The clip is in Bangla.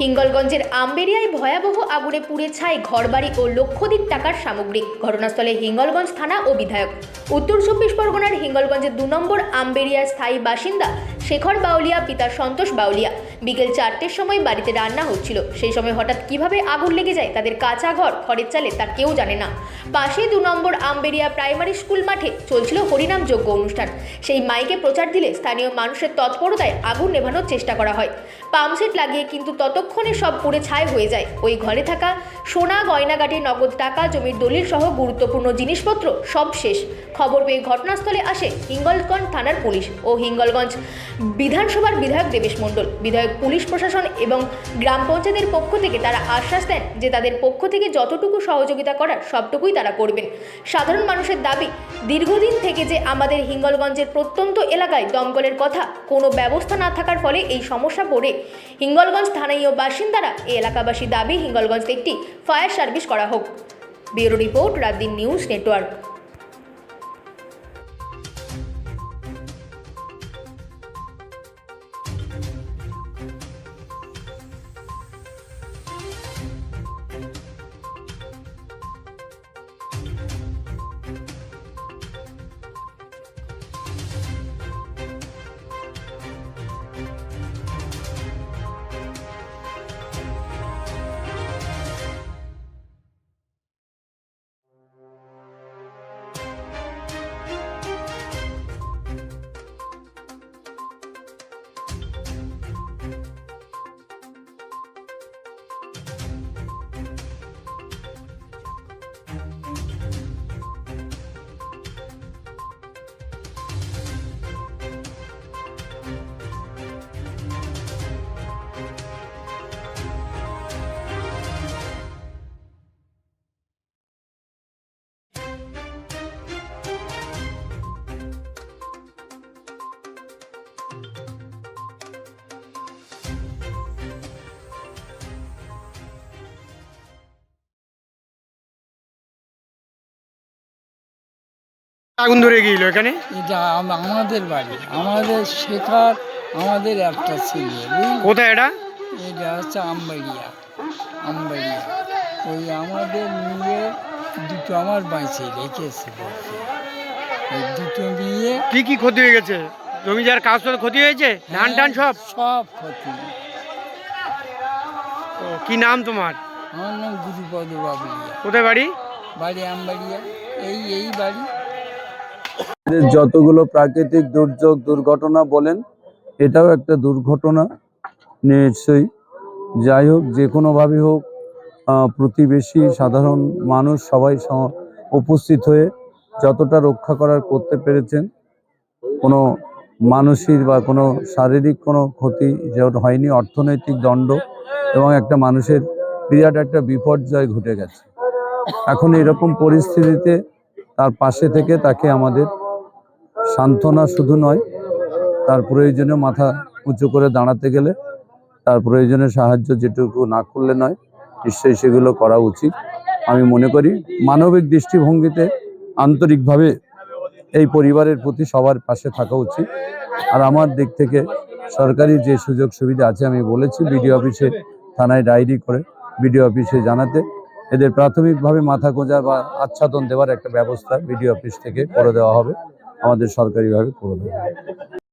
হিঙ্গলগঞ্জের আম্বেরিয়ায় ভয়াবহ আগুনে পুড়ে ছাই, ঘরবাড়ি ও লক্ষাধিক টাকার সামগ্রী। ঘটনাস্থলে হিঙ্গলগঞ্জ থানা ও বিধায়ক। উত্তর চব্বিশ পরগনার হিঙ্গলগঞ্জের দু নম্বর আম্বেরিয়ার স্থায়ী বাসিন্দা শেখর বাউলিয়া, পিতা সন্তোষ বাউলিয়া। বিকেল চারটের সময় বাড়িতে রান্না হচ্ছিল। সেই সময় হঠাৎ কীভাবে আগুন লেগে যায়, তাদের কাঁচা ঘর, খড়ের চালে তা কেউ জানে না। পাশে দু নম্বর আম্বেরিয়া প্রাইমারি স্কুল মাঠে চলছিল হরিনাম যজ্ঞ অনুষ্ঠান। সেই মাইকে প্রচার দিলে স্থানীয় মানুষের তৎপরতায় আগুন নেভানোর চেষ্টা করা হয়। পাম্পসেট লাগিয়ে কিন্তু ততক্ষণে সব পুড়ে ছাই হয়ে যায়। ওই ঘরে থাকা সোনা, গয়নাগাটি, নগদ টাকা, জমির দলিল সহ গুরুত্বপূর্ণ জিনিসপত্র সব শেষ। খবর পেয়ে ঘটনাস্থলে আসে হিঙ্গলগঞ্জ থানার পুলিশ ও হিঙ্গলগঞ্জ বিধানসভার বিধায়ক দেবেশ মণ্ডল। বিধায়ক, পুলিশ প্রশাসন এবং গ্রাম পঞ্চায়েতের পক্ষ থেকে তারা আশ্বাস দেন যে তাদের পক্ষ থেকে যতটুকু সহযোগিতা করার সবটুকুই তারা করবেন। সাধারণ মানুষের দাবি, দীর্ঘদিন থেকে যে আমাদের হিঙ্গলগঞ্জের প্রত্যন্ত এলাকায় দমকলের কথা কোনো ব্যবস্থা না থাকার ফলে এই সমস্যা পড়ে হিঙ্গলগঞ্জ স্থানীয় বাসিন্দারা এই এলাকাবাসী দাবি হিঙ্গলগঞ্জে একটি ফায়ার সার্ভিস করা হোক। Bureau report Raatdin news network. আগুন ধরে গিয়েছিল এখানে? এটা আম- আমাদের বাড়ি। আমাদের শেখার আমাদের একটা ছেলে বুঝলি? কোথায় এটা? এটা হচ্ছে আমবাড়িয়া আমবাড়িয়া। ওই আমাদের নিয়ে দুটো আমার বাইছে রেখেছে বলছে। ওই দুটো নিয়ে কি কি ক্ষতি হয়ে গেছে? জমি যার কাজ তো ক্ষতি হয়েছে? ধান টান সব? সব ক্ষতি। ও, কি নাম তোমার? আমার নাম গুরুপদ বাবুলিয়া। কোথায় বাড়ি? বাড়ি আমবাড়িয়া। এই এই বাড়ি। এদের যতগুলো প্রাকৃতিক দুর্যোগ, দুর্ঘটনা বলেন, এটাও একটা দুর্ঘটনা নিশ্চয়ই। যাই হোক, যে কোনোভাবে হোক প্রতিবেশী, সাধারণ মানুষ সবাই উপস্থিত হয়ে যতটা রক্ষা করার করতে পেরেছেন, কোনো মানসিক বা কোনো শারীরিক কোনো ক্ষতি যেটা হয়নি, অর্থনৈতিক দণ্ড এবং একটা মানুষের বিরাট একটা বিপর্যয় ঘটে গেছে। এখন এরকম পরিস্থিতিতে তার পাশে থেকে তাকে আমাদের সান্ত্বনা শুধু নয়, তার প্রয়োজনে মাথা উঁচু করে দাঁড়াতে গেলে তার প্রয়োজনে সাহায্য যেটুকু না করলে নয়, নিশ্চয়ই সেগুলো করা উচিত। আমি মনে করি মানবিক দৃষ্টিভঙ্গিতে আন্তরিকভাবে এই পরিবারের প্রতি সবার পাশে থাকা উচিত। আর আমার দিক থেকে সরকারি যে সুযোগ সুবিধা আছে আমি বলেছি, বিডিও অফিসে থানায় ডায়েরি করে বিডিও অফিসে জানাতে। এদের প্রাথমিকভাবে মাথা গোঁজা বা আচ্ছাদন দেওয়ার একটা ব্যবস্থা বিডিও অফিস থেকে করে দেওয়া হবে। আমাদের সরকারিভাবে করে হবে